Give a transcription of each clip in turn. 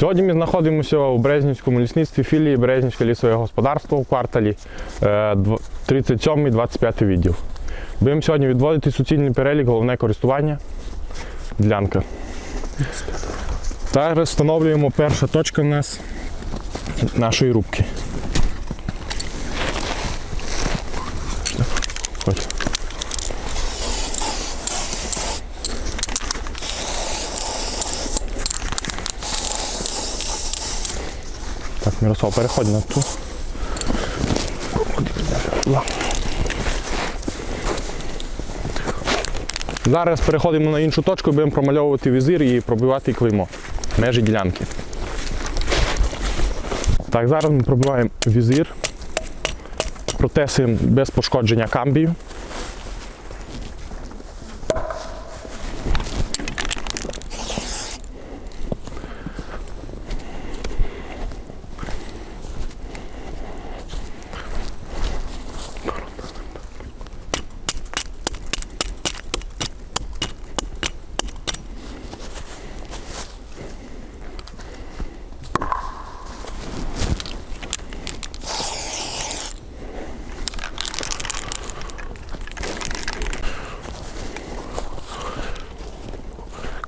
Сьогодні ми знаходимося у Брезнівському лісництві філії Брезнівське лісове господарство у кварталі е, 37-25 відділ. Будемо сьогодні відводити суцільний перелік, головне користування ділянка. Зараз встановлюємо перша точка в нас нашої рубки. Ось. Мирослав, переходь на ту. Зараз переходимо на іншу точку будемо промальовувати візир і пробивати клеймо. Межі ділянки. Так, зараз ми пробиваємо візир. Протесуємо без пошкодження камбію.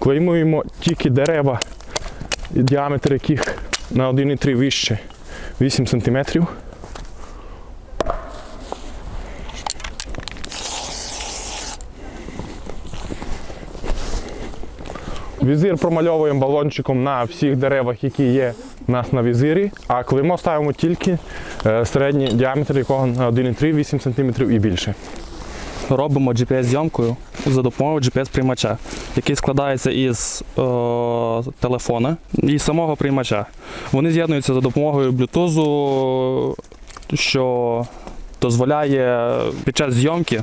Клеймуємо тільки дерева, діаметр яких на 1,3 вище 8 см. Візир промальовуємо балончиком на всіх деревах, які є у нас на візирі, а клеймо ставимо тільки е, середній діаметр якого на 1,3 8 см і більше. Робимо GPS-зйомкою за допомогою GPS-приймача, який складається із е, телефона і самого приймача. Вони з'єднуються за допомогою Bluetooth, що дозволяє під час зйомки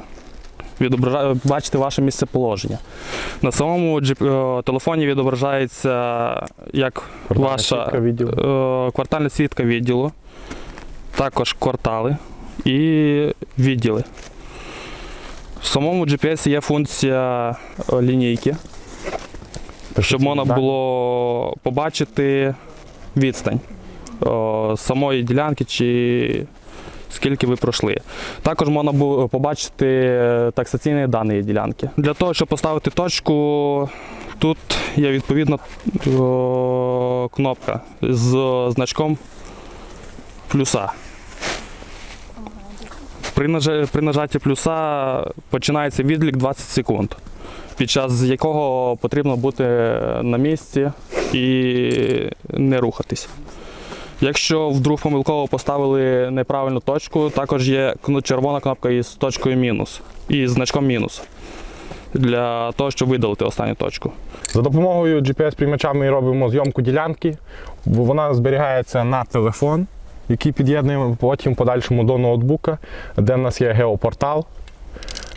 бачити ваше місцеположення. На самому е, телефоні відображається як Квартальна ваша відділу. е, квартальна свідка відділу, також квартали і відділи. В самому GPS є функція е, лінійки, щоб можна було побачити відстань е, самої ділянки чи скільки ви пройшли. Також можна бу- побачити е, таксаційні дані ділянки. Для того, щоб поставити точку, тут є відповідна кнопка з значком плюса. При, нажа- при нажатті плюса починається відлік 20 секунд, під час якого потрібно бути на місці і не рухатись. Якщо вдруг помилково поставили неправильну точку, також є червона кнопка із точкою мінус і значком мінус для того, щоб видалити останню точку. За допомогою GPS-приймача ми робимо зйомку ділянки, вона зберігається на телефон, який під'єднуємо потім в подальшому до ноутбука, де в нас є геопортал.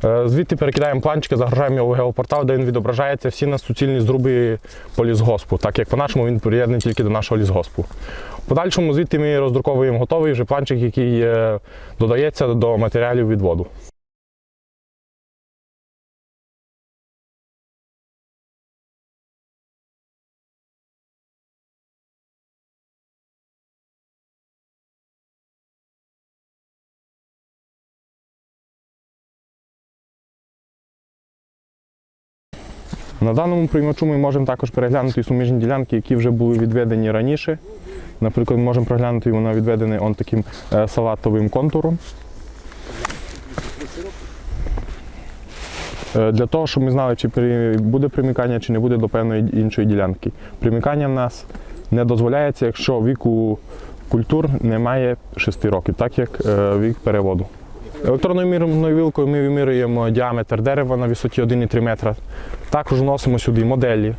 Е, Звідти перекидаємо планчики, загружаємо його в геопортал, де він відображається всі на суцільні зруби по лісгоспу, так як по-нашому він приєднаний тільки до нашого лісгоспу. В подальшому звідти ми роздруковуємо готовий вже планчик, який е, додається до матеріалів відводу. На даному приймачу ми можемо також переглянути суміжні ділянки, які вже були відведені раніше. Наприклад, ми можемо проглянути вона відведена он таким е, салатовим контуром. Е, Для того, щоб ми знали, чи буде примикання, чи не буде до певної іншої ділянки. Примикання в нас не дозволяється, якщо віку культур немає 6 років, так як е, вік переводу. Електронною мірною вилкою ми вимірюємо діаметр дерева на висоті 1,3 метра. Також вносимо сюди моделі,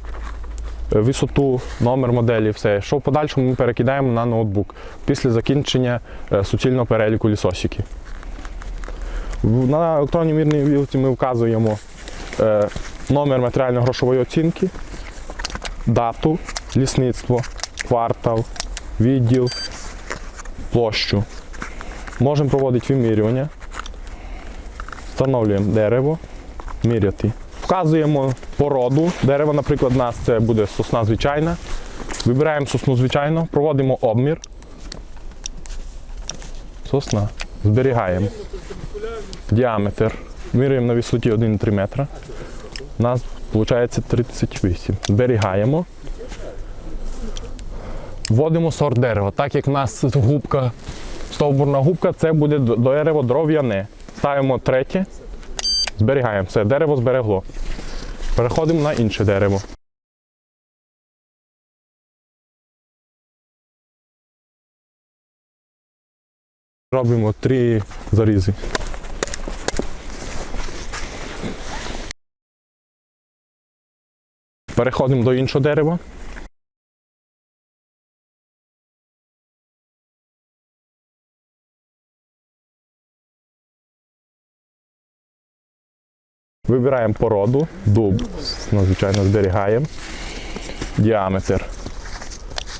е, висоту, номер моделі, все. Що в подальшому ми перекидаємо на ноутбук після закінчення е, суцільного переліку лісосіки. На електронній мірній вілці ми вказуємо е, номер матеріально-грошової оцінки, дату, лісництво, квартал, відділ, площу. Можемо проводити вимірювання. Встановлюємо дерево, міряти. Вказуємо породу. Дерево, наприклад, у нас це буде сосна звичайна. Вибираємо сосну, звичайно, проводимо обмір. Сосна. Зберігаємо. Діаметр. Міряємо на висоті 1,3 метра. У нас виходить 38. Зберігаємо. Вводимо сорт дерева. Так як в нас губка, стовбурна губка, це буде дерево дров'яне. Ставимо третє, зберігаємо. Все, дерево зберегло. Переходимо на інше дерево. Робимо три зарізи. Переходимо до іншого дерева. Вибираємо породу, дуб, ну, звичайно, зберігаємо. Діаметр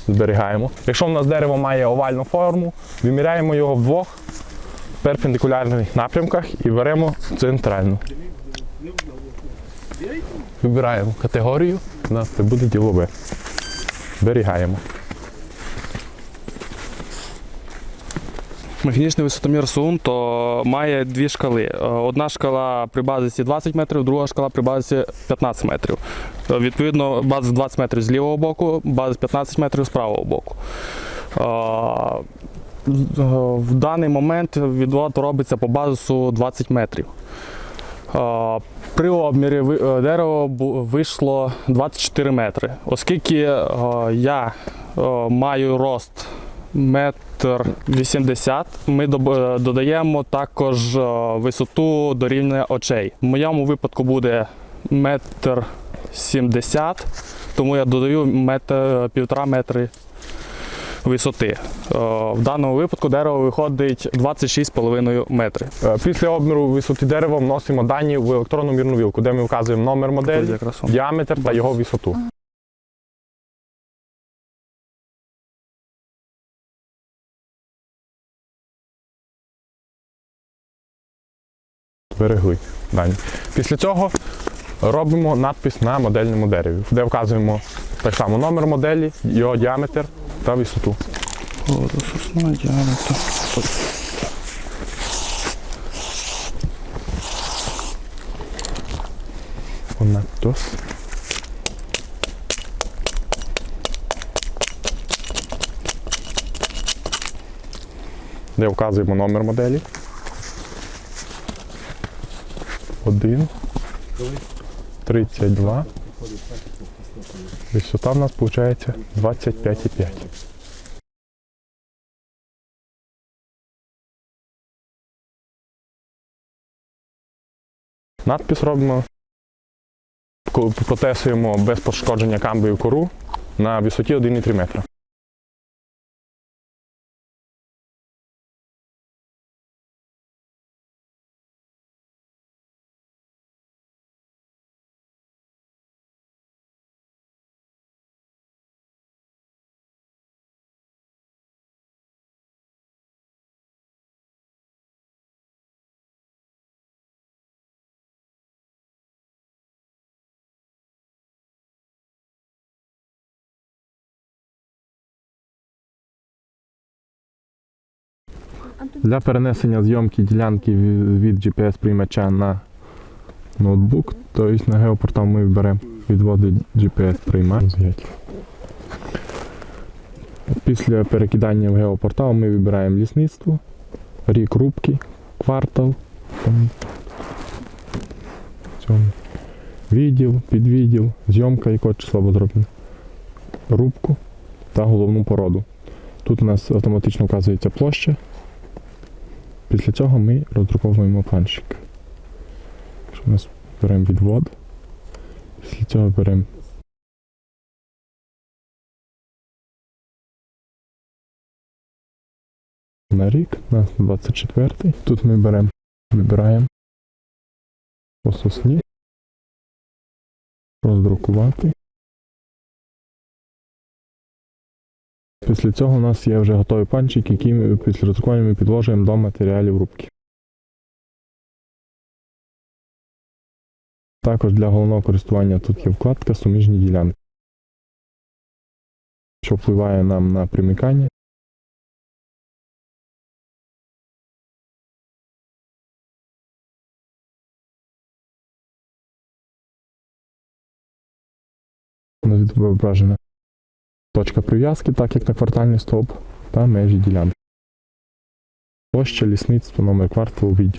зберігаємо. Якщо в нас дерево має овальну форму, виміряємо його в двох перпендикулярних напрямках і беремо центральну. Вибираємо категорію, у нас це буде ділове. Зберігаємо. Механічний висотомір Сун то має дві шкали. Е, Одна шкала при базисі 20 метрів, друга шкала при базисі 15 метрів. Е, Відповідно, базис 20 метрів з лівого боку, базис 15 метрів з правого боку. Е, В даний момент відвод робиться по базису 20 метрів. При обмірі бу- вийшло 24 метри. Оскільки я маю рост метр 80, ми е, додаємо також е, висоту до рівня очей. В моєму випадку буде метр 70, тому я додаю метр, півтора метри висоти. Е, В даному випадку дерево виходить 26,5 метри. Е, Після обміру висоти дерева вносимо дані в електронну мірну вілку, де ми вказуємо номер моделі, діаметр та його висоту. Зберегли дані. Після цього робимо надпис на модельному дереві, де вказуємо так само номер моделі, його діаметр та висоту. Сосна, діаметр. Де вказуємо номер моделі. Один. 32. Висота в нас виходить 25,5. Надпис робимо протесуємо без пошкодження камбою кору на висоті 1,3 метра. Для перенесення зйомки ділянки від GPS-приймача на ноутбук, тобто на геопортал ми беремо відводи GPS-приймач. Після перекидання в геопортал ми вибираємо лісництво, рік рубки, квартал, відділ, підвідділ, зйомка, якого числа буде зроблено, рубку та головну породу. Тут у нас автоматично вказується площа. Після цього ми роздруковуємо планчик. Що у беремо відвод. Після цього беремо на рік, у нас 24. Тут ми беремо, вибираємо по сосні, роздрукувати. Після цього у нас є вже готовий панчик, який ми після роздрукування ми підложуємо до матеріалів рубки. Також для головного користування тут є вкладка суміжні ділянки. що впливає нам на примикання. Відображена точка прив'язки, так як на квартальний стовп, та межі ділянки. Площа лісництво, номер кварталу, відділ.